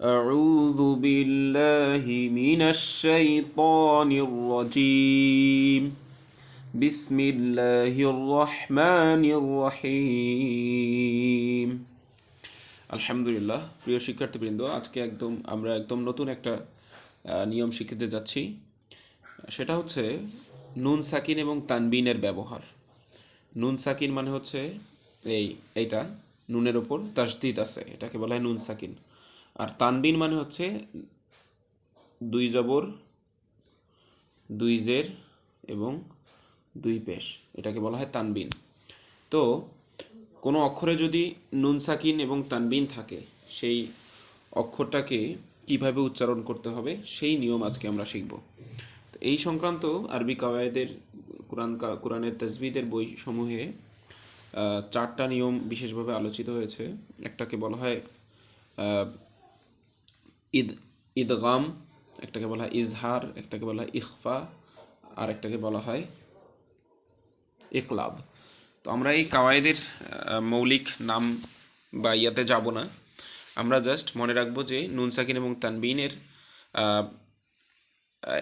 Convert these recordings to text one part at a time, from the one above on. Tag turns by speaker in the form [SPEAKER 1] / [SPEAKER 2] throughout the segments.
[SPEAKER 1] أعوذ بالله من الشيطان الرجيم بسم الله الرحمن الرحيم আলহামদুলিল্লাহ প্রিয় শিক্ষার্থীবৃন্দ আজকে একদম আমরা একদম নতুন একটা আহ, নিয়ম শিখতে যাচ্ছি সেটা হচ্ছে নুন সাকিন এবং তানবিনের ব্যবহার নুন সাকিন মানে হচ্ছে এই এইটা নুনের ওপর তাসদিদ আছে এটাকে বলা হয় নুন সাকিন আর তানবিন মানে হচ্ছে দুই জবর দুই জের এবং দুই পেশ। এটাকে বলা হয় তানবিন। তো কোনো অক্ষরে যদি নুন সাকিন এবং তানবিন থাকে সেই অক্ষরটাকে কীভাবে উচ্চারণ করতে হবে সেই নিয়ম আজকে আমরা শিখব। এই সংক্রান্ত আরবি কাওয়ায়েদের কোরআন কোরআনের তসবিদের বইসমূহে আহ, চারটা নিয়ম বিশেষভাবে আলোচিত হয়েছে। একটাকে বলা হয় ঈদ, ঈদগাম, একটাকে বলা হয় ইজহার, একটাকে বলা হয় ইখফা, আর একটাকে বলা হয় ইকলাব। তো আমরা এই কাওয়ায়েদের মৌলিক নাম বা ইয়াতে যাব না। আমরা জাস্ট মনে রাখব যে নুন সাকিন এবং তানবিনের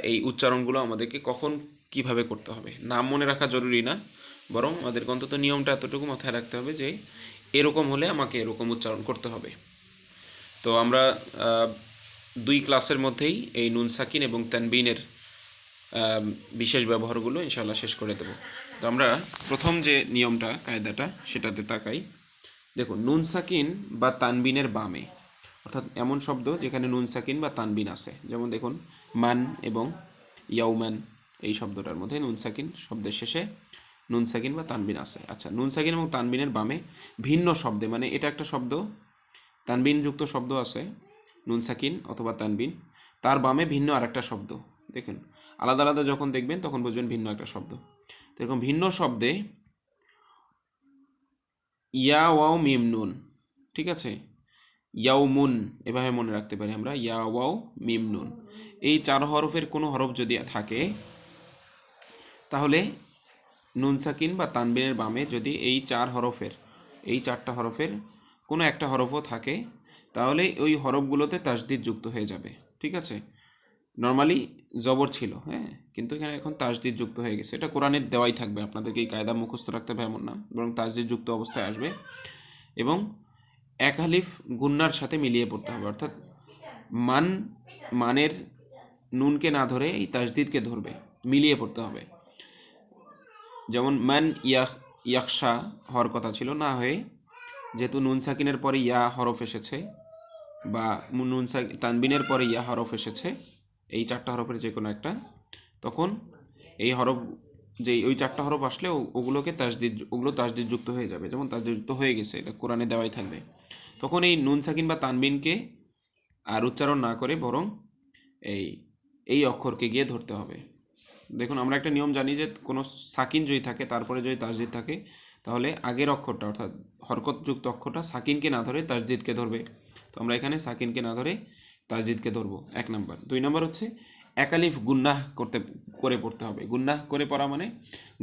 [SPEAKER 1] এই উচ্চারণগুলো আমাদেরকে কখন কীভাবে করতে হবে, নাম মনে রাখা জরুরি না, বরং আমাদেরকে অন্তত নিয়মটা এতটুকু মাথায় রাখতে হবে যে এরকম হলে আমাকে এরকম উচ্চারণ করতে হবে। তো আমরা দুই ক্লাসের মধ্যেই এই নুন সাকিন এবং তানবিনের বিশেষ ব্যবহারগুলো ইনশাল্লাহ শেষ করে দেব। তো আমরা প্রথম যে নিয়মটা, কায়দাটা, সেটাতে তাকাই। দেখুন, নুন সাকিন বা তানবিনের বামে, অর্থাৎ এমন শব্দ যেখানে নুন সাকিন বা তানবিন আছে। যেমন দেখুন, মান এবং ইয়াউম্যান এই শব্দটার মধ্যে নুন সাকিন শব্দের শেষে নুন সাকিন বা তানবিন আছে। আচ্ছা নুন সাকিন এবং তানবিনের বামে ভিন্ন শব্দে মানে এটা একটা শব্দ, তানবিনযুক্ত শব্দ আছে নুন সাকিন অথবা তানবিন, তার বামে ভিন্ন আরেকটা শব্দ। দেখুন, আলাদা আলাদা যখন দেখবেন, তখন বুঝবেন ভিন্ন একটা শব্দ। এরকম ভিন্ন শব্দে ইয়া ওয়াও মিম নুন, ঠিক আছে? ইয়াও মুন, এভাবে মনে রাখতে পারি আমরা, ইয়া ওয়াও মিম নুন। এই চার হরফের কোনো হরফ যদি থাকে, তাহলে নুন সাকিন বা তানবিনের বামে যদি এই চার হরফের, এই চারটা হরফের কোনো একটা হরফও থাকে তাহলে ওই হরফগুলোতে তাসদিদ যুক্ত হয়ে যাবে, ঠিক আছে? নর্মালি জবর ছিল হ্যাঁ? কিন্তু এখানে এখন তাসদিদ যুক্ত হয়ে গেছে। এটা কোরআনের দেওয়াই থাকবে, আপনাদেরকে এই কায়দা মুখস্থ রাখতে হবে এমন না, বরং তাসদিদ যুক্ত অবস্থায় আসবে এবং এক হালিফ গুন্নার সাথে মিলিয়ে পড়তে হবে। অর্থাৎ মান, মানের নুনকে না ধরে এই তাসদিদকে ধরবে, মিলিয়ে পড়তে হবে। যেমন মান ইয়াক ইয়াকশা হওয়ার কথা ছিল, না হয়ে যেহেতু নুন সাকিনের পরে ইয়া হরফ এসেছে বা নুন তানবিনের পরে ইয়া হরফ এসেছে, এই চারটা হরফের যে কোনো একটা, তখন এই হরফ যে ওই চারটা হরফ আসলে ওগুলোকে তাসদিদ ওগুলো তাসদিদ যুক্ত হয়ে যাবে, যেমন তাসদিদ যুক্ত হয়ে গেছে, এটা কোরআনে দেওয়াই থাকবে। তখন এই নুন সাকিন বা তানবিনকে আর উচ্চারণ না করে বরং এই এই অক্ষরকে গিয়ে ধরতে হবে। দেখুন, আমরা একটা নিয়ম জানি যে কোনো সাকিন যদি থাকে, তারপরে যদি তাসজিদ থাকে তাহলে আগের অক্ষরটা, অর্থাৎ হরকতযুক্ত অক্ষরটা সাকিনকে না ধরে তাসজিদকে ধরবে। তো আমরা এখানে সাকিনকে না ধরে তাসজিদকে ধরবো, এক নম্বর। দুই নম্বর হচ্ছে একালিফ গুন্নাহ করতে, করে পড়তে হবে। গুন্নাহ করে পড়া মানে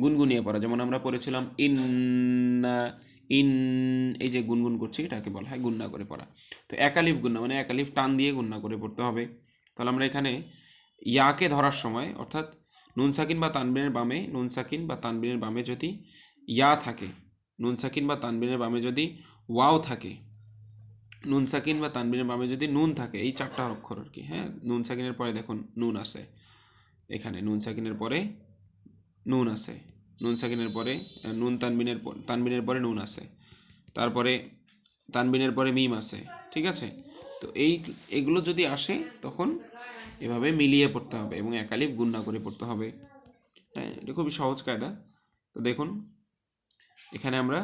[SPEAKER 1] গুনগুনিয়ে পড়া। যেমন আমরা পড়েছিলাম ইন ইন, এই যে গুনগুন করছি, এটাকে বলা হয় গুন্না করে পড়া। তো একালিফ গুন্না মানে একালিফ টান দিয়ে গুন্না করে পড়তে হবে। তাহলে আমরা এখানে ইয়াকে ধরার সময়, অর্থাৎ নুন সাকিন বা তানবিনের বামে, নুন সাকিন বা তানবিনের বামে যদি ইয়া থাকে, নুন সাকিন বা তানবিনের বামে যদি ওয়াও থাকে, নুন সাকিন বা তানবিনের বামে যদি নুন থাকে, এই চারটা অক্ষর আর কি হ্যাঁ? নুন সাকিনের পরে দেখুন নুন আছে এখানে, নুন সাকিনের পরে নুন আছে, নুন সাকিনের পরে নুন তানবিনের তানবিনের পরে নুন আছে, তারপরে তানবিনের পরে মিম আছে, ঠিক আছে? তো এই এগুলো যদি আসে, তখন এভাবে মিলিয়ে পড়তে হবে এবং একালিপ গুন্না করে পড়তে হবে। হ্যাঁ এটা খুবই সহজ কায়দা। তো দেখুন এখানে আমরা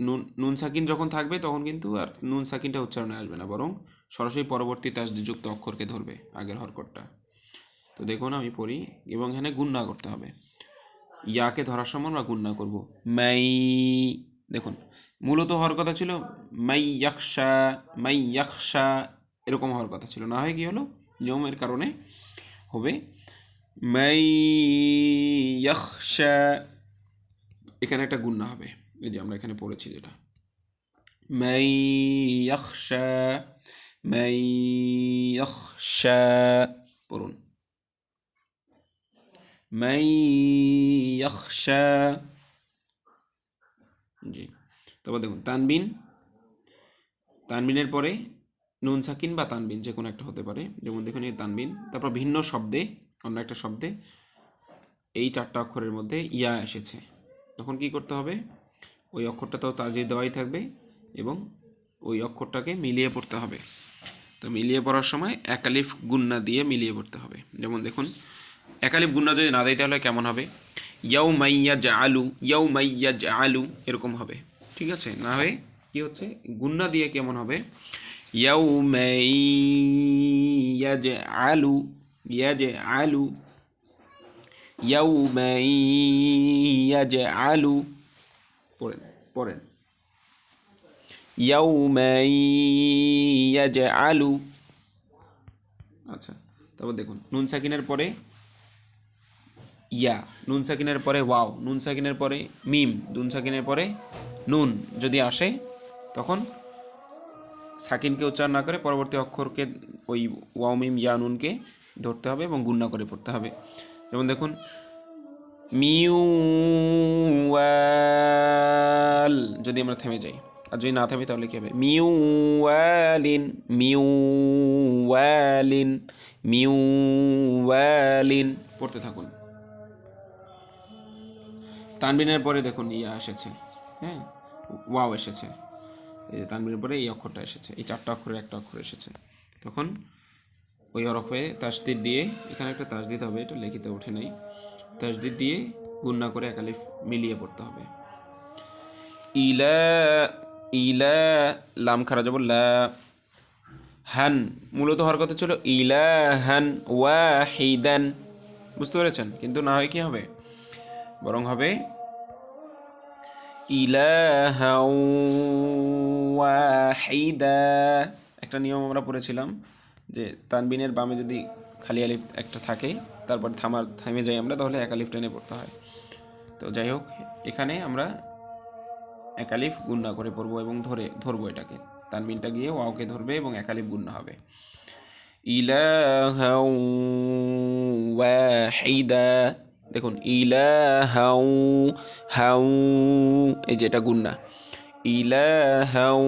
[SPEAKER 1] নুন নুন সাকিন যখন থাকবে তখন কিন্তু আর নুন সাকিনটা উচ্চারণে আসবে না, বরং সরাসরি পরবর্তী তাসদিযুক্ত অক্ষরকে ধরবে আগের হরকটটা তো দেখুন আমি পড়ি, এবং এখানে গুন্না করতে হবে। ইয়াকে ধরার সময় আমরা গুন্না করব মাই, দেখুন, মূলত হওয়ার কথা ছিল মাই ইয়াকশা মাই ইয়াকশা এরকম হওয়ার কথা ছিল। না হয় কি হলো? নিয়মের কারণে হবে মাই ইয়াকশা এখানে একটা গুন্না হবে। এই যে আমরা এখানে পড়েছি যেটা। মাই মাই পড়ুন। মাই জি। তারপর দেখুন তানবিন। তানবিনের পরে নুন সাকিন বা তানবিন যে কোনো একটা হতে পারে। যেমন দেখুন এই তানবিন। তারপর ভিন্ন শব্দে অন্য একটা শব্দে এই চারটা অক্ষরের মধ্যে ইয়া এসেছে। তখন কি করতে হবে? ওই অক্ষরটা তো তাজে দেওয়াই থাকবে এবং ওই অক্ষরটাকে মিলিয়ে পড়তে হবে। তো মিলিয়ে পড়ার সময় একালিফ গুন্না দিয়ে মিলিয়ে পড়তে হবে। যেমন দেখুন একালিফ গুন্না যদি না দেয় তাহলে কেমন হবে? ইয়াউ মাইয়া জা আলু ইয়াউ মাইয়া জা আলু এরকম হবে। ঠিক আছে? না হয়ে কি হচ্ছে? গুন্না দিয়ে কেমন হবে? ইয়াউ মাইয়া জা আলু ইয়া জে আলু ইয়াউ মাইয়া জা আলু পড়েন পড়েন। ইয়াউমাই ইয়াজআলু আচ্ছা তারপর দেখুন, নুন সাকিনের পরে ইয়া, নুন সাকিনের পরে ওয়াও, নুন সাকিনের পরে মিম, নুন সাকিনের পরে নুন যদি আসে, তখন সাকিনকে উচ্চারণ না করে পরবর্তী অক্ষরকে ওই ওয়াও, মিম, ইয়া, নুনকে ধরতে হবে এবং গুণনা করে পড়তে হবে। যেমন দেখুন মিউ ওয়াল যদি আমরা থেমে যাই। আর যদি না থামি, তাহলে কী হবে? মিউ ওয়ালিন মিউ ওয়ালিন মিউ পড়তে থাকুন। তানবিনের পরে দেখুন, ইয়া এসেছে। হ্যাঁ? ওয়াও এসেছে। এই যে তানবিনের পরে এই অক্ষরটা এসেছে। এই চারটা অক্ষরের একটা অক্ষর এসেছে। তখন ওই হরফে তাসদিদ দিয়ে, এখানে একটা তাসদিদ হবে, এটা লিখিত ওঠে নাই। তাসদিদ দিয়ে গুন্না করে একালিফ মিলিয়ে পড়তে হবে। ইলা ইলা, লাম খারা যাব লা, হান, মূলত হওয়ার কথা ছিল ইলাহান ওয়াহিদান। বুঝতে পেরেছেন? কিন্তু না হয় কি হবে? বরং হবে ইলাহা ওয়াহিদা। একটা নিয়ম আমরা পড়েছিলাম যে তানবিনের বামে যদি খালি আলিফ একটা থাকে, তারপর থামার থামে যাই আমরা, তাহলে এক আলিফ টেনে পড়তে হয়। তো যাই হোক, এখানে আমরা একালিফ গুন্না করে পড়ব এবং ধরে, ধরবো এটাকে। তানবিনটা গিয়ে ওয়াওকে ধরবে এবং একালিফ গুন্না হবে। ওয়াহিদা, দেখুন ইলা হাউ হাউ এই যে এটা গুন্না ইলাহাউ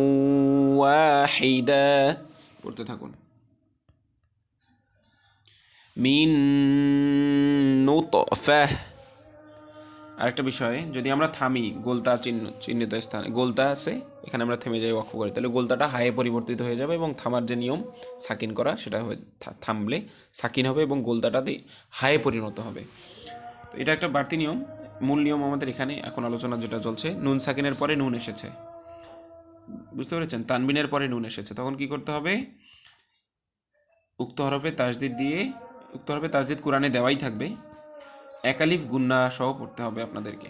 [SPEAKER 1] ওয়াহিদা, পড়তে থাকুন। মিন নুতফাহ আরেকটা বিষয়, যদি আমরা থামি, গোলতা চিহ্ন চিহ্নিত স্থানে গোলতা আছে, এখানে আমরা থেমে যাই, ওয়াকফ করি। তাহলে গোলতাটা হায়ে পরিবর্তিত হয়ে যাবে এবং থামার যে নিয়ম, সাকিন করা, সেটা থামলে সাকিন হবে এবং গোলতাটাতে হায়ে পরিণত হবে। তো এটা একটা বাড়তি নিয়ম। মূল নিয়ম আমাদের এখানে এখন আলোচনা যেটা চলছে, নুন সাকিনের পরে নুন এসেছে। বুঝতে পেরেছেন? তানবিনের পরে নুন এসেছে। তখন কি করতে হবে? উক্ত হরফে তাজদিদ দিয়ে উক্ত হরফে তাজদিদ কোরআনে দেওয়াই থাকবে। একালিফ গুন্না সহ পড়তে হবে আপনাদেরকে।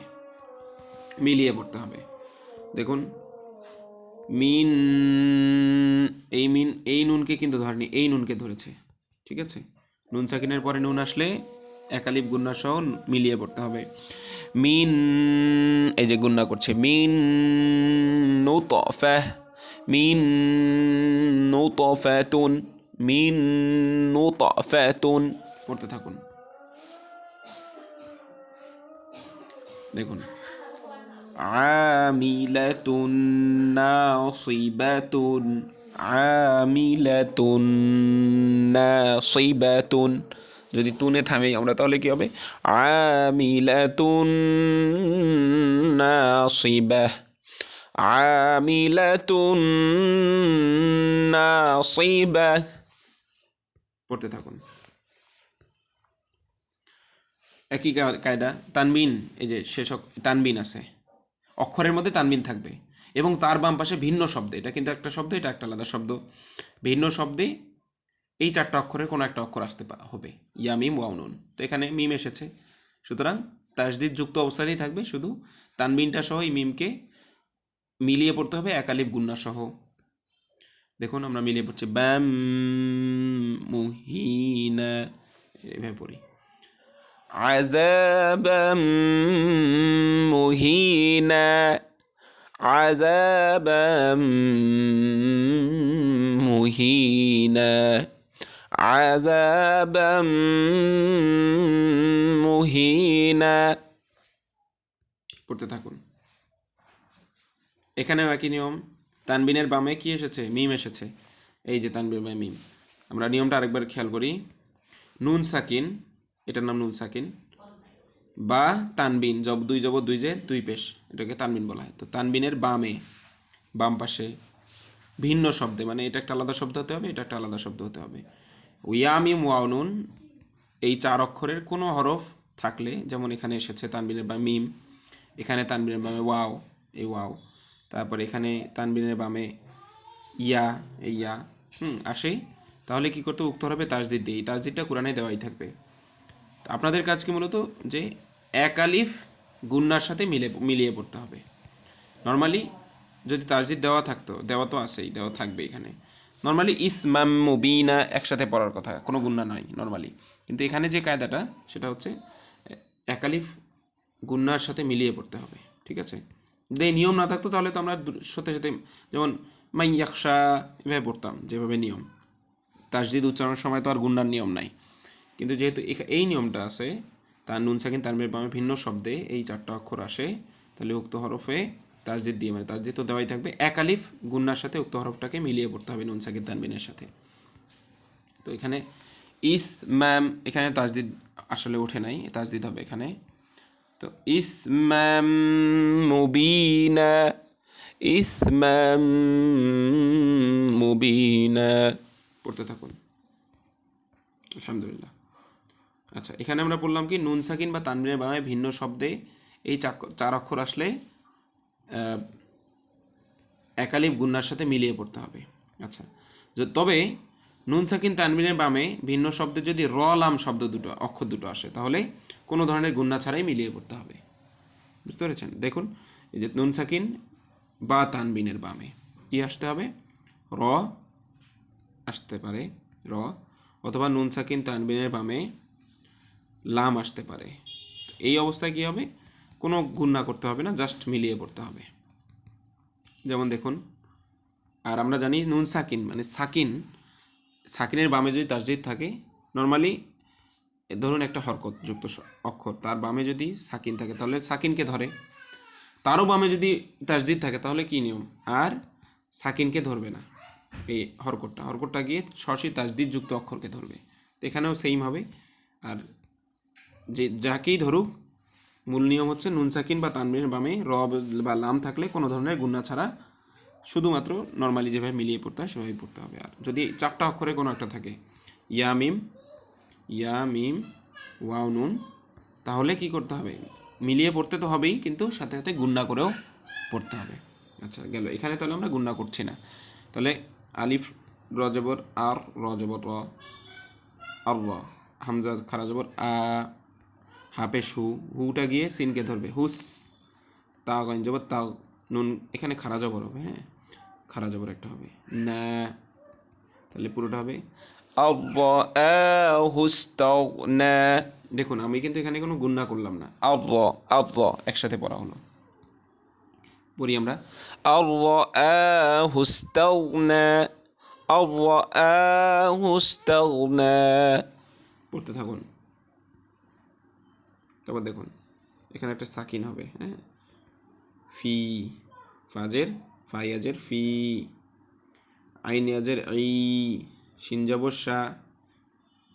[SPEAKER 1] মিলিয়ে পড়তে হবে। দেখুন, মিন, এই মিন, এই নুনকে কিন্তু ধরেনি, এই নুনকে ধরেছে। ঠিক আছে? নুন সাকিনের পরে নুন আসলে একালিফ গুন্না সহ মিলিয়ে পড়তে হবে। মিন, এই যে গুন্না করছে, মিন নুতফাহ, মিন নুতফাতুন মিন নুতফাতুন। পড়তে থাকুন। দেখুন। আমিলাতুন নাসিবাতুন। আমিলাতুন নাসিবাতুন। যদি তুনে থামে, আমরা তাহলে কি হবে? আমিলাতুন নাসিবাহ আমিলাতুন নাসিবাহ পড়তে থাকুন। একই কায়দা, তানবিন, এই যে শেষ তানবিন আছে। অক্ষরের মধ্যে তানবিন থাকবে এবং তার বাম পাশে ভিন্ন শব্দ, এটা কিন্তু একটা শব্দ, এটা একটা আলাদা শব্দ। ভিন্ন শব্দে এই চারটা অক্ষরের কোনো একটা অক্ষর আসতে হবে। ইয়া, মিম ওয়াউনুন তো এখানে মিম এসেছে। সুতরাং তাসদিদ যুক্ত অবস্থাতেই থাকবে, শুধু তানবিনটা সহ এই মিমকে মিলিয়ে পড়তে হবে, একালিপ, গুন্না সহ। দেখুন আমরা মিলিয়ে পড়ছি ব্যাম মুহিনা এভাবে পড়ি عذابا مهينا عذابا مهينا عذابا مهينا পড়তে থাকুন এখানেও একই নিয়ম তানবিনের বামে কি এসেছে? মিম এসেছে। এই যে তানবিন বামে মিম। আমরা নিয়মটা আরেকবার খেয়াল করি। নুন সাকিন, এটার নাম নুন সাকিন, বা তানবিন, জব দুই জব দুই যে দুই পেশ, এটাকে তানবিন বলা হয়। তো তানবিনের বামে, বাম পাশে ভিন্ন শব্দে মানে এটা একটা আলাদা শব্দ হতে হবে, এটা একটা আলাদা শব্দ হতে হবে। ইয়ামিম ওয়াউনুন এই চার অক্ষরের কোনো হরফ থাকলে, যেমন এখানে এসেছে তানবিনের বা মিম, এখানে তানবিনের বামে ওয়াও, এই ওয়াও। তারপর এখানে তানবিনের বামে ইয়া ইয়া। হুম, আসেই। তাহলে কি করতে? উক্ত হবে? তাজদিদ দিয়ে। এই তাজদিদটা কোরআনে দেওয়াই থাকবে। আপনাদের কাজ কি মূলত? যে এক আলিফ গুন্নার সাথে মিলে, মিলিয়ে পড়তে হবে। নর্মালি যদি তাজদিদ দেওয়া থাকতো, দেওয়া তো আছেই, দেওয়া থাকবে এখানে। নর্মালি ইসমাম মুবিনা একসাথে পড়ার কথা, কোনো গুন্না নয় নর্মালি। কিন্তু এখানে যে কায়দাটা, সেটা হচ্ছে একালিফ গুন্নার সাথে মিলিয়ে পড়তে হবে, ঠিক আছে? যদি নিয়ম না থাকতো, তাহলে তো আমরা সাথে সাথে, যেমন মাই ইয়াকশা এভাবে পড়তাম, যেভাবে নিয়ম। তাসজিদ উচ্চারণের সময় তো আর গুন্নার নিয়ম নাই। কিন্তু যেহেতু এই নিয়মটা আছে তার নুন, সাকিন, তানবির, বামে ভিন্ন শব্দে এই চারটা অক্ষর আসে। তাহলে উক্ত হরফে তাসজিদ দিয়ে মানে তাসজিদ তো দেওয়াই থাকবে। এক আলিফ গুন্নার সাথে উক্ত হরফটাকে মিলিয়ে পড়তে হবে নুন, সাকিন, তানবিনের সাথে। তো এখানে ইস, ম্যাম, এখানে তাসদিদ আসলে ওঠে নাই তাসদিদ হবে এখানে। তো ইসমাম মুবিনা ইসমাম মুবিনা পড়তে থাকুন। আলহামদুলিল্লাহ। আচ্ছা এখানে আমরা বললাম কি, নুন সাকিন বা তানবিনের বামে ভিন্ন শব্দে এই চার অক্ষর আসলে একালিপ গুন্নার সাথে মিলিয়ে পড়তে হবে। আচ্ছা তবে নুন সাকিন তানবিনের বামে ভিন্ন শব্দে যদি র লাম শব্দ দুটো, অক্ষর দুটো আসে, তাহলে কোনো ধরনের গুন্না ছাড়াই মিলিয়ে পড়তে হবে। বুঝতে পেরেছেন? দেখুন, এই যে নুন সাকিন বা তানবিনের বামে, কি আসতে হবে? র আসতে পারে, র, অথবা নুন সাকিন তানবিনের বামে লাম আসতে পারে। এই অবস্থায় কি হবে? কোনো গুন্না করতে হবে না, জাস্ট মিলিয়ে পড়তে হবে। যেমন দেখুন, আর আমরা জানি নুন সাকিন মানে সাকিন সাকিনের বামে যদি তাসজিদ থাকে নর্মালি ধরুন একটা হরকত, যুক্ত অক্ষর, তার বামে যদি সাকিন থাকে, তাহলে সাকিনকে ধরে। তারও বামে যদি তাসদিদ থাকে, তাহলে কি নিয়ম? আর সাকিনকে ধরবে না এই হরকতটা। হরকতটা গিয়ে সরাসরি তাসদিদ যুক্ত অক্ষরকে ধরবে। এখানেও সেম হবে। আর যে যাকেই ধরুক, মূল নিয়ম হচ্ছে নুন সাকিন বা তানবিনের বামে র বা লাম থাকলে কোনো ধরনের গুন্না ছাড়া শুধুমাত্র নর্মালি যেভাবে মিলিয়ে পড়তে হয়, সেভাবেই পড়তে হবে আর। যদি চারটা অক্ষরে কোনো একটা থাকে ইয়ামিম ইয়ামিম ইয়া ওয়াও, নুন, তাহলে কি করতে হবে? মিলিয়ে পড়তে তো হবেই, কিন্তু সাথে সাথে গুন্না করেও পড়তে হবে। আচ্ছা গেল। এখানে তাহলে আমরা গুন্না করছি না। তাহলে আলিফ রজবর আর রজবর র, আর, র, হামজা, খারা জবর, আ হাপে সু, হুটা গিয়ে সিনকে ধরবে। হুস, তা গঞ্জ জবর, তাও। নুন, এখানে খারা জবর হবে হ্যাঁ? খারা জবর একটা হবে। না, তাহলে পুরোটা হবে। দেখুন, আমি কিন্তু এখানে কোনো গুন্না করলাম না। একসাথে পড়া হলো। পড়ি আমরা। পড়তে থাকুন। তারপর দেখুন, এখানে একটা সাকিন হবে হ্যাঁ? ফি, ফাজের, ফাইয়াজের ফি, আইনিয়াজের আই সিনজাবসা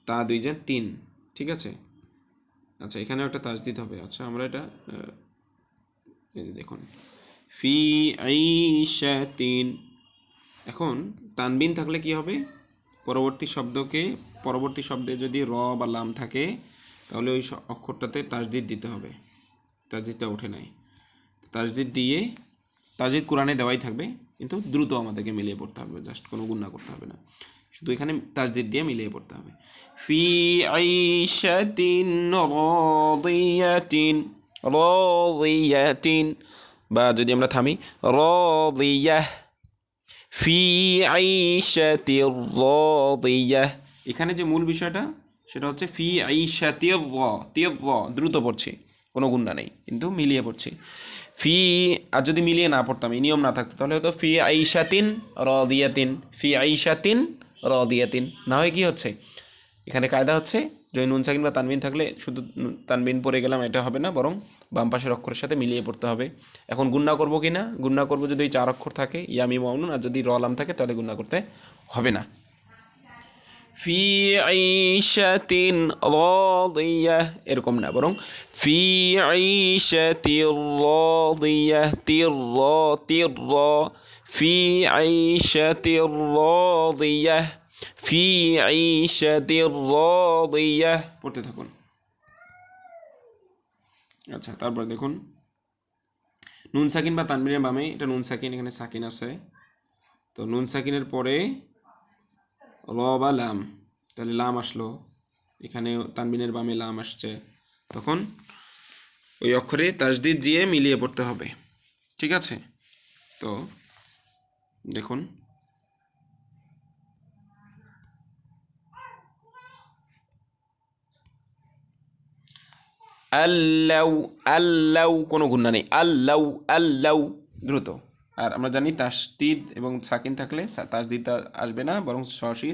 [SPEAKER 1] তা দুই যে তিন, ঠিক আছে? আচ্ছা এখানেও একটা তাজদিদ হবে। আচ্ছা আমরা এটা দেখুন। ফি তিন। এখন, তানবিন থাকলে কি হবে? পরবর্তী শব্দকে, পরবর্তী শব্দে যদি র বা লাম থাকে, তাহলে ওই অক্ষরটাতে তাজদিদ দিতে হবে। তাজদিদটা ওঠে নাই। তাজদিদ দিয়ে তাজদিদ কোরআনে দেওয়াই থাকবে, কিন্তু দ্রুত আমাদেরকে মিলিয়ে পড়তে হবে জাস্ট কোনো গুণা করতে হবে না। শুধু এখানে তাজদিদ দিয়ে মিলিয়ে পড়তে হবে। ফি আইশাতিন বা যদি আমরা থামি ফি এখানে যে মূল বিষয়টা, সেটা হচ্ছে ফি আইশাতি র, তীর র, দ্রুত পড়ছি, কোনো গুণা নেই, কিন্তু মিলিয়ে পড়ছি। ফি, আর যদি মিলিয়ে না পড়তাম, এই নিয়ম না থাকতো, তাহলে হতো ফি আইসাতিন রদিয়াতিন, ফি আইসাতিন রদিয়াতিন। না হয় কি হচ্ছে? এখানে কায়দা হচ্ছে, যদি নুন, সাকিন বা তানবিন থাকলে শুধু তানবিন পড়ে গেলাম, এটা হবে না, বরং বাম পাশের অক্ষরের সাথে মিলিয়ে পড়তে হবে। এখন গুন্না করব কি না গুন্না করব যদি চার অক্ষর থাকে ইয়ামি মাউনুন আর যদি রলাম থাকে, তাহলে গুন্না করতে হবে না। ফি আইশাতিন রাদিয়া, এরকম না, বরং ফি আইশাতির রাদিয়া, তির রা তির রা, ফি আইশাতির রাদিয়া, ফি আইশাতির রাদিয়া। পড়তে থাকুন। আচ্ছা তারপর দেখুন। নুন সাকিন বা তানবিনের বামে, এটা নুন সাকিন, এখানে সাকিন আছে। তো নুন সাকিনের পরে র বা লাম তাহলে লাম আসলো। এখানে তানবিনের বামে লাম আসছে। তখন ওই অক্ষরে তাজদিদ দিয়ে মিলিয়ে পড়তে হবে। ঠিক আছে? তো দেখুন। আল্লাউ আল্লাউ কোনো গুণা নেই। আল্লাউ আল্লাউ, দ্রুত। আর আমরা জানি তাসদিদ এবং সাকিন থাকলে তাসদিদটা আসবে না, বরং সরসি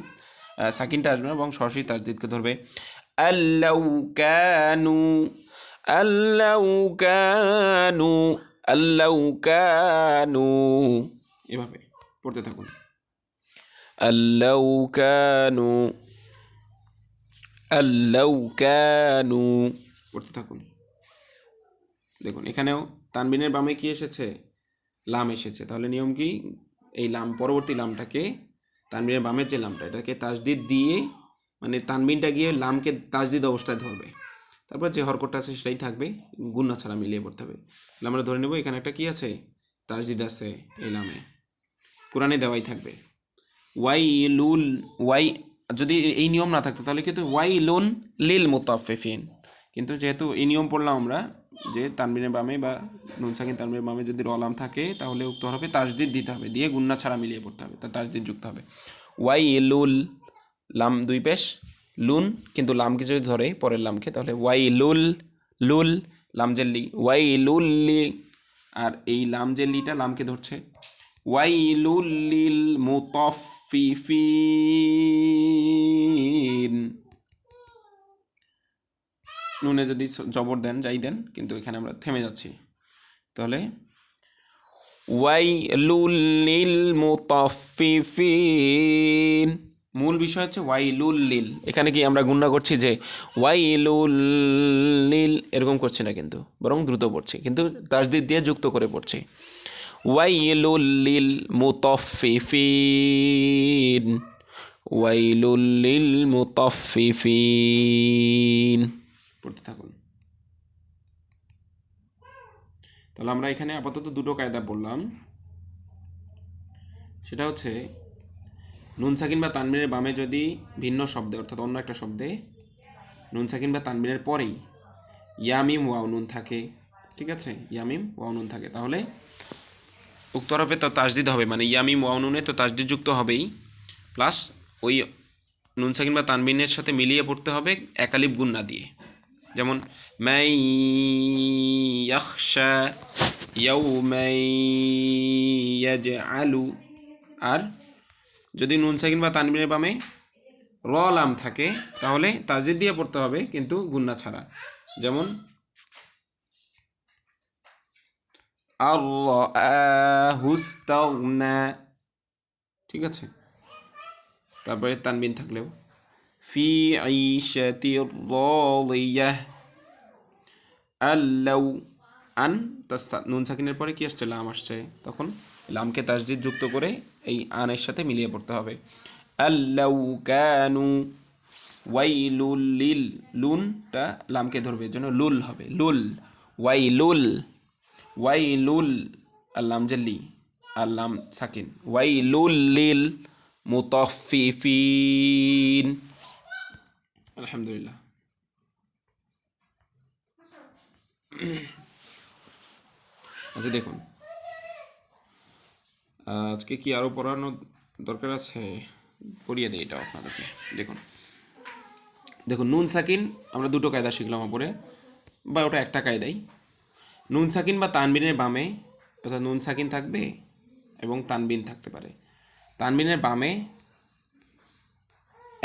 [SPEAKER 1] সাকিনটা আসবে না, বরং সরসি তাসদিদকে ধরবে। আল্লাউ কানু আল্লাউ কানু আল্লাউ কানু। এভাবে পড়তে থাকুন। আল্লাউ কানু আল্লাউ কানু। পড়তে থাকুন। দেখুন, এখানেও তানবিনের বামে কি এসেছে? লাম এসেছে। তাহলে নিয়ম কি? এই লাম, পরবর্তী লামটাকে তানবিনের বামের যে লামটা, এটাকে তাজদিদ দিয়ে মানে তানবিনটা গিয়ে লামকে তাজদিদ অবস্থায় ধরবে। তারপর যে হরকটটা আছে সেটাই থাকবে, গুন্না ছাড়া মিলিয়ে পড়তে হবে। তাহলে আমরা ধরে নেব, এখানে একটা কি আছে? তাজদিদ আছে এই লামে। কোরআনে দেওয়াই থাকবে। ওয়াই লুল ওয়াই, যদি এই নিয়ম না থাকতো, তাহলে কিন্তু ওয়াই লোন লিল মোতাফেফিন কিন্তু যেহেতু এই নিয়ম পড়লাম আমরা যে তানবিনের বামে বা নুন সাকিন তানবিনের বামে যদি রলাম থাকে, তাহলে উক্ত হবে তাজদিদ দিতে হবে, দিয়ে গুন্না ছাড়া মিলিয়ে পড়তে হবে, তা তাজদিদ যুক্ত হবে। ওয়াই লুল লাম দুই পেশ, লুন, কিন্তু লামকে যদি ধরে পরের লামকে, তাহলে ওয়াই লুল লুল লাম জেল্লি ওয়াই লুল লি আর এই লাম জেল্লিটা লামকে ধরছে। ওয়াইলুল লিল মুতাফফিফিন। নুনে যদি জবর দেন, যাই দেন, কিন্তু এখানে আমরা থেমে যাচ্ছি। তাহলে, ওয়াইলুল মূল বিষয় হচ্ছে ওয়াইলুল লিল এখানে কি আমরা গুণনা করছি যে ওয়াইলুল লিল এরকম করছি না কিন্তু, বরং দ্রুত পড়ছি, কিন্তু তাসদিদ দিয়ে যুক্ত করে পড়ছি। ওয়াইলুল লিল মুতাফফিফিন। ওয়াইলুল লিল মুতাফফিফিন। পড়তে থাকুন। তাহলে আমরা এখানে আপাতত দুটো কায়দা বললাম সেটা হচ্ছে, নুন, সাকিন বা তানবিনের বামে যদি ভিন্ন শব্দে, অর্থাৎ অন্য একটা শব্দে নুন, সাকিন বা তানবিনের পরেই ইয়ামিম, ওয়াও, নুন থাকে, ঠিক আছে? ইয়ামিম, ওয়াও, নুন থাকে। তাহলে উক্ত তো তাজদিদ হবে মানে ইয়ামিম, ওয়াও, নুনে তো তাজদিদ যুক্ত হবেই। প্লাস ওই নুন, সাকিন বা তানবিনের সাথে মিলিয়ে পড়তে হবে একালিপ গুণ না দিয়ে। যেমন ইয়াজআলু। আর যদি নুন সাকিন বা তানবিনের বামে র লাম থাকে, তাহলে তাজিদ দিয়ে পড়তে হবে, কিন্তু গুন্না ছাড়া। যেমন ঠিক আছে? তারপরে তানবিন থাকলেও। ফি আইশাতি রাদিয়াহ আল্লাউ আন তার নুন সাকিনের পরে কি আসছে? লাম আসছে। তখন লামকে তাসজিদ যুক্ত করে এই আনের সাথে মিলিয়ে পড়তে হবে। আল্লাউ কানু ওয়াইলুল লিল লুনটা লামকে ধরবে এর জন্য লুল হবে। লুল, ওয়াইলুল ওয়াইলুল আল্লাম জেল্লি আল্লাম সাকিন। ওয়াইলুল লিল মুতাফফিফিন। আলহামদুলিল্লাহ। আচ্ছা দেখুন। আজকে কি আরও পড়ানো দরকার আছে? পড়িয়ে দিই এটা আপনাদেরকে। দেখুন। দেখুন, নুন, সাকিন, আমরা দুটো কায়দা শিখলাম উপরে বা ওটা একটা কায়দাই। নুন, সাকিন বা তানবিনের বামে, অর্থাৎ নুন, সাকিন থাকবে এবং তানবিন থাকতে পারে। তানবিনের বামে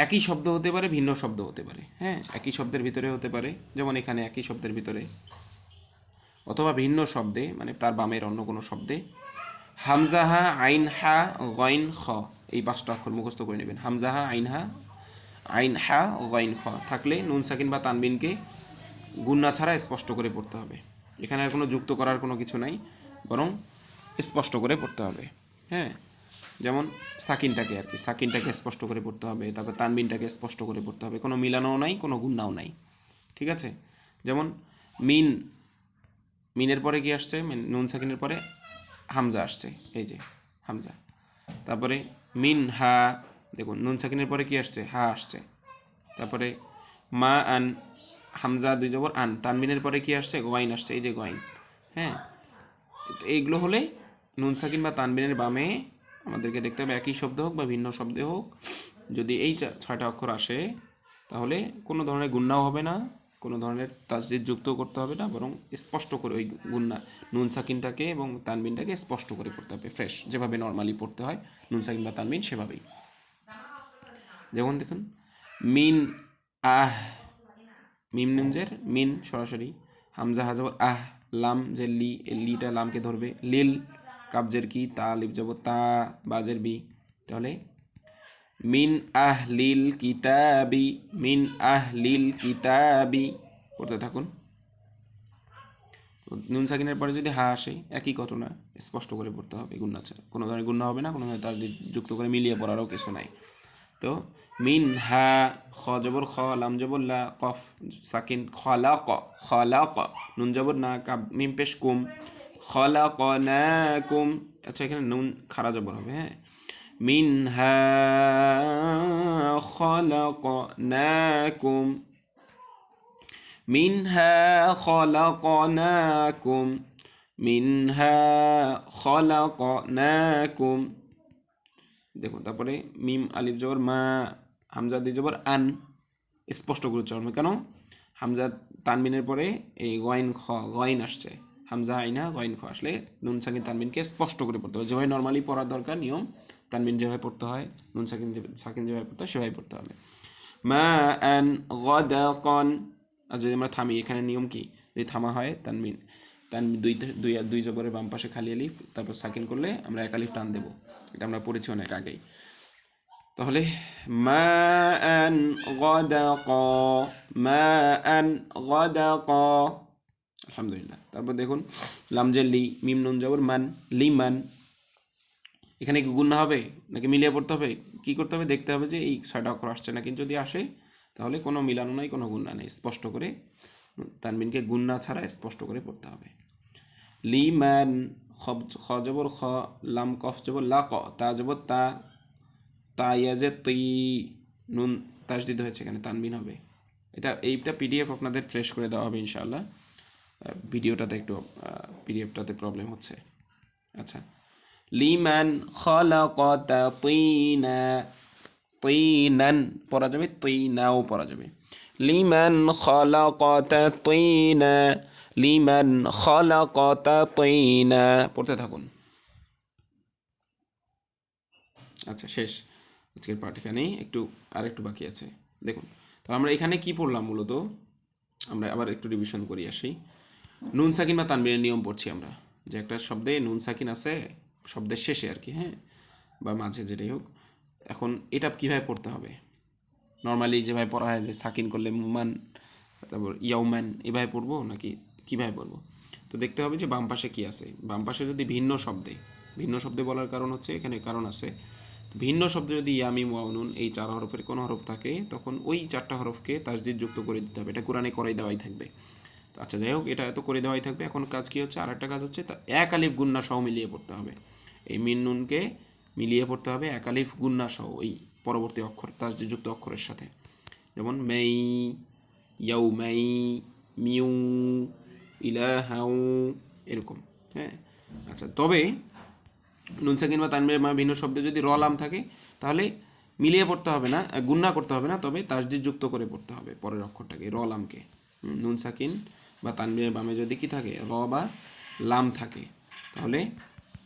[SPEAKER 1] একই শব্দ হতে পারে, ভিন্ন শব্দ হতে পারে। হ্যাঁ একই শব্দের ভিতরে হতে পারে, যেমন এখানে একই শব্দের ভিতরে। অথবা ভিন্ন শব্দে মানে তার বামের অন্য কোনো শব্দে। হামজাহা আইন হা গইন, খ। এই পাঁচটা অক্ষর মুখস্থ করে নেবেন। হামজাহা আইন হা আইন হা গইন, খ। থাকলে নুন, সাকিন বা তানবিনকে গুন্না ছাড়া স্পষ্ট করে পড়তে হবে। এখানে আর কোনো যুক্ত করার কোনো কিছু নাই, বরং স্পষ্ট করে পড়তে হবে। হ্যাঁ যেমন সাকিনটাকে আর কি, সাকিনটাকে স্পষ্ট করে পড়তে হবে, তারপর তানবিনটাকে স্পষ্ট করে পড়তে হবে, কোনো মিলানোও নাই, কোনো গুন্নাও নাই, ঠিক আছে? যেমন মিন, মিনের পরে কি আসছে? নুন সাকিনের পরে হামজা আসছে, এই যে হামজা। তারপরে মিন, হা, দেখুন, নুন সাকিনের পরে কি আসছে? হা আসছে। তারপরে মা, আন, হামজা, দুই জবর, আন, তানবিনের পরে কি আসছে? গোয়াইন আসছে, এই যে গোয়াইন হ্যাঁ? এইগুলো হলে নুন সাকিন বা তানবিনের বামে আমাদেরকে দেখতে হবে একই শব্দ হোক বা ভিন্ন শব্দে হোক। যদি এই ছয়টা অক্ষর আসে, তাহলে কোনো ধরনের গুন্নাও হবে না, কোনো ধরনের তাসজিদ যুক্ত করতে হবে না, বরং স্পষ্ট করে ওই গুন্না নুন সাকিনটাকে এবং তানবিনটাকে স্পষ্ট করে পড়তে হবে। ফ্রেশ, যেভাবে নর্মালি পড়তে হয়, নুন সাকিন বা তানবিন সেভাবেই। যেমন দেখুন, মিন আহ, মিম নুনজের, মিন সরাসরি, হামজা হাজর আহ, লাম যে লি লিটা লামকে ধরবে, লিল কাবজের কি? তা, লিপ যাব তা, বাজের বি। তাহলে, মিন আহ লিল কিতাবি, মিন আহ লিল কিতাবি। করতে থাকুন। নুন সাকিনের পরে যদি হা আসে, একই ঘটনা স্পষ্ট করে পড়তে হবে গুন্না ছাড়া কোনো ধরনের গুন্না হবে না, কোনো ধরনের তার যুক্ত করে মিলিয়ে পড়ারও কিছু নাই। তো, মিন হা, খ জবর খ, লাম জবর লা, কফ, সাকিন খলা ক খলা ক নুন জবর না, কাব, মিম পেশ কুম। খলাকনাকুম। আচ্ছা এখানে নুন খারা জবর হবে হ্যাঁ? মিনহা খলাকনাকুম। মিনহা খলাকনাকুম। মিনহা খলাকনাকুম। দেখুন, তারপরে মিম, আলিফ, জবর, মা, হামজা দি জবর, আন স্পষ্ট করে কেন? হামজা তানবিনের পরে এই গয়েন খ, গয়েন আসছে। হামজা আইনা গয়ন খ আসলে নুন সাকিন তানবিনকে স্পষ্ট করে পড়তে হবে যেভাবে নর্মালি পড়ার দরকার, নিয়ম, তানবিন যেভাবে পড়তে হয়, নুন সাকিন সাকিন যেভাবে পড়তে হয়, সেভাবে পড়তে হবে। মা আন গদাকন, আর যদি আমরা থামি, এখানে নিয়ম কি? যদি থামা হয়, তানবিন তানবিন দুই দুই দুই জবরের বাম পাশে খালি আলিফ, তারপর সাকিন করলে আমরা এক আলিফ টান দেবো। এটা আমরা পড়েছি অনেক আগেই। তাহলে, মা আন গদাক, মা অ্যান গদাক আলহামদুলিল্লাহ। তারপর দেখুন লামজে লি, মিম, নুন, জবর, মান, লি, মান। এখানে কি গুণ হবে? নাকি মিলিয়ে পড়তে হবে? কি করতে হবে? দেখতে হবে যে এই ছয়টা অক্ষর আসছে না কিন্তু যদি আসে, তাহলে কোনো মিলানো নাই, কোনো গুণনা নেই। স্পষ্ট করে তানবিনকে গুণনা ছাড়া স্পষ্ট করে পড়তে হবে। লিমান খব, খ জবর, খ, লাম, কফ জবর, লা, ক, তা জবর, তা তা ইয়াজে তুই নুন তাজদিদ হয়েছে এখানে, তানবিন হবে। এটা, এইটা পিডিএফ আপনাদের ফ্রেশ করে দেওয়া হবে, ইনশাআল্লাহ। ভিডিওটাতে একটু পিডিএফটাতে প্রবলেম হচ্ছে। আচ্ছা। লিমান খলাকতা তিনা তিনান পড়া যাবে, তিনাও পড়া যাবে। লিমান খলাকতা তিনা লিমান খলাকতা তিনা পড়তে থাকুন। আচ্ছা শেষ। আজকের পাঠ এখানেই। একটু আর একটু বাকি আছে। দেখুন, তাহলে আমরা এখানে কি পড়লাম মূলত? আমরা আবার একটু রিভিশন করি, আসি। নুন সাকিন বা তানবিনের নিয়ম পড়ছি আমরা। যে একটা শব্দে নুন সাকিন আছে, শব্দের শেষে আর কি হ্যাঁ? বা মাঝে যেটাই হোক। এখন এটা কীভাবে পড়তে হবে? নর্মালি যেভাবে পড়া হয় যে সাকিন করলে মুমান, তারপর ইয়াউম্যান এভাবে পড়ব নাকি কীভাবে পড়ব? তো দেখতে হবে যে বাম পাশে কি আছে। বাম পাশে যদি ভিন্ন শব্দে ভিন্ন শব্দে বলার কারণ হচ্ছে এখানে কারণ আছে। ভিন্ন শব্দে যদি ইয়ামি ওয়াউনুন এই চার হরফের কোনো হরফ থাকে, তখন ওই চারটা হরফকে তাসদিদ যুক্ত করে দিতে হবে। এটা কোরআনে করাই দেওয়াই থাকবে। আচ্ছা যাই হোক, এটা এত করে দেওয়াই থাকবে। এখন কাজ কি হচ্ছে? আর একটা কাজ হচ্ছে, তা এক আলিফ গুন্না সহ মিলিয়ে পড়তে হবে। এই মিন নুনকে মিলিয়ে পড়তে হবে এক আলিফ গুন্না সহ ওই পরবর্তী অক্ষর তাসদিদ যুক্ত অক্ষরের সাথে। যেমন, মেই ইয়াউ মেই মিউ ইলাহাউ এরকম হ্যাঁ? আচ্ছা তবে নুন সাকিন বা তানবির মা ভিন্ন শব্দে যদি র লাম থাকে, তাহলে মিলিয়ে পড়তে হবে না, গুন্না করতে হবে না, তবে তাসদিদ যুক্ত করে পড়তে হবে পরের অক্ষরটাকে, র লামকে। নুন সাকিন বা তানবিনের বামে যদি কি থাকে, র বা লাম থাকে, তাহলে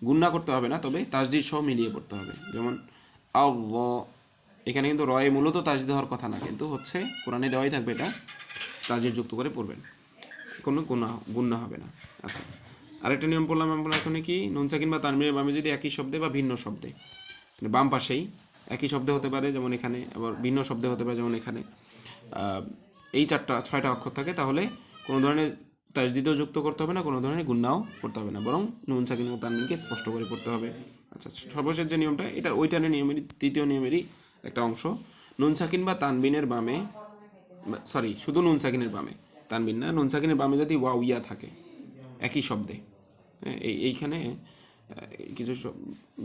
[SPEAKER 1] গুন্না করতে হবে না, তবে তাজদির সহ মিলিয়ে পড়তে হবে। যেমন আল্লাহ এখানে কিন্তু রয়ে মূলত তাজদিদ হওয়ার কথা না, কিন্তু হচ্ছে কোরআনে দেওয়াই থাকবে এটা, তাজদিদ যুক্ত করে পড়বেন। কোনো গুণা গুণা হবে না। আচ্ছা আরেকটা নিয়ম পড়লাম আমরা এখানে কি, নুন, সাকিন বা তানবিনের বামে যদি একই শব্দে বা ভিন্ন শব্দে মানে বাম পাশেই একই শব্দে হতে পারে, যেমন এখানে, আবার ভিন্ন শব্দে হতে পারে, যেমন এখানে এই চারটা, ছয়টা অক্ষর থাকে, তাহলে কোনো ধরনের তাজদিদও যুক্ত করতে হবে না কোনো ধরনের গুন্নাও করতে হবে না বরং নুন সাকিন ও তানবিনকে স্পষ্ট করে পড়তে হবে। আচ্ছা সর্বশেষ যে নিয়মটা এটা ওইটার নিয়মেরই তৃতীয় নিয়মেরই একটা অংশ। নুন সাকিন বা তানবিনের বামে সরি শুধু নুন সাকিনের বামে। তানবিন না নুন সাকিনের বামে যদি ওয়াও ইয়া থাকে একই শব্দে হ্যাঁ, এই এইখানে কিছু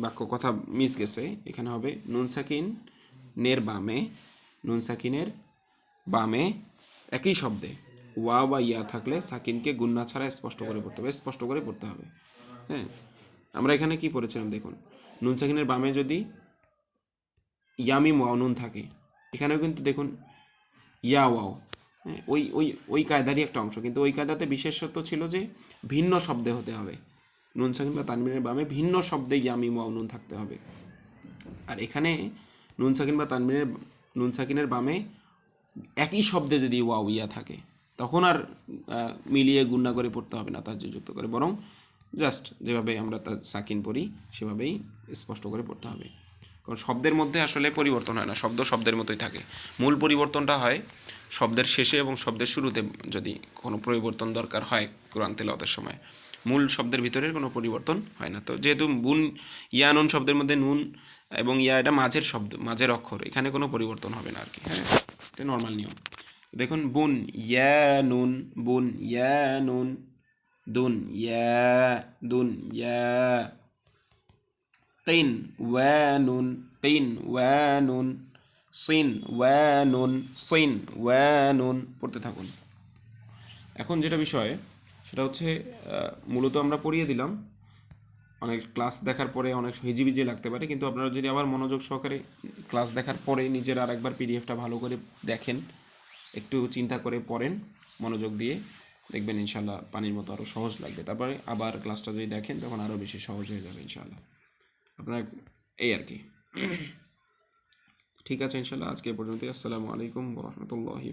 [SPEAKER 1] বাক্য কথা মিস গেছে। এখানে হবে নুন সাকিন নের বামে নুন সাকিনের বামে একই শব্দে। ওয়া বা ইয়া থাকলে সাকিনকে গুন্না ছাড়া স্পষ্ট করে পড়তে হবে, স্পষ্ট করে পড়তে হবে। হ্যাঁ আমরা এখানে কি পড়েছিলাম দেখুন, নুন সাকিনের বামে যদি ওয়াও নুন থাকে, এখানেও কিন্তু দেখুন ইয়া ওয়াও হ্যাঁ ওই ওই ওই কায়দারই একটা অংশ, কিন্তু ওই কায়দাতে বিশেষত্ব ছিল যে ভিন্ন শব্দে হতে হবে। নুন সাকিন বা তানবিনের বামে ভিন্ন শব্দে ইয়ামি নুন থাকতে হবে। আর এখানে নুন সাকিন বা তানবিনের নুন সাকিনের বামে একই শব্দে যদি ওয়াও ইয়া থাকে তখন আর মিলিয়ে গুন্না করে পড়তে হবে না, তার যুক্ত করে। বরং জাস্ট যেভাবে আমরা তার সাকিন পড়ি সেভাবেই স্পষ্ট করে পড়তে হবে। কারণ শব্দের মধ্যে আসলে পরিবর্তন হয় না, শব্দ শব্দের মতোই থাকে। মূল পরিবর্তনটা হয় শব্দের শেষে এবং শব্দের শুরুতে যদি কোনো পরিবর্তন দরকার হয় কোরআন তেলাওয়াতের সময়। মূল শব্দের ভিতরের কোনো পরিবর্তন হয় না। তো যেহেতু বুন, ইয়া, নুন শব্দের মধ্যে নুন এবং ইয়া, এটা মাঝের শব্দ, মাঝের অক্ষর, এখানে কোনো পরিবর্তন হবে না আর কি। হ্যাঁ এটা নর্মাল নিয়ম। দেখুন বুন ইয়া নুন বুন ইয়া নুন দুন ইয়া দুন ইয়া قين وانون قين وانون সিন ওয়ানুন সিন ওয়ানুন পড়তে থাকুন এখন যেটা বিষয় সেটা হচ্ছে আহ, মূলত আমরা পড়িয়ে দিলাম অনেক ক্লাস দেখার পরে অনেক হিজিবিজি লাগতে পারে কিন্তু আপনারা যদি আবার মনোযোগ সহকারে ক্লাস দেখার পরে নিজের আর একবার পিডিএফটা ভালো করে দেখেন একটু চিন্তা করে পড়েন, মনোযোগ দিয়ে। দেখবেন ইনশাল্লাহ পানির মতো আরও সহজ লাগবে। তারপরে আবার ক্লাসটা যদি দেখেন, তখন আরও বেশি সহজ হয়ে যাবে ইনশাল্লাহ আপনার এই আর কি। ঠিক আছে ইনশাল্লাহ আজকে পর্যন্ত আসসালামু আলাইকুম রহমতুল্লাহি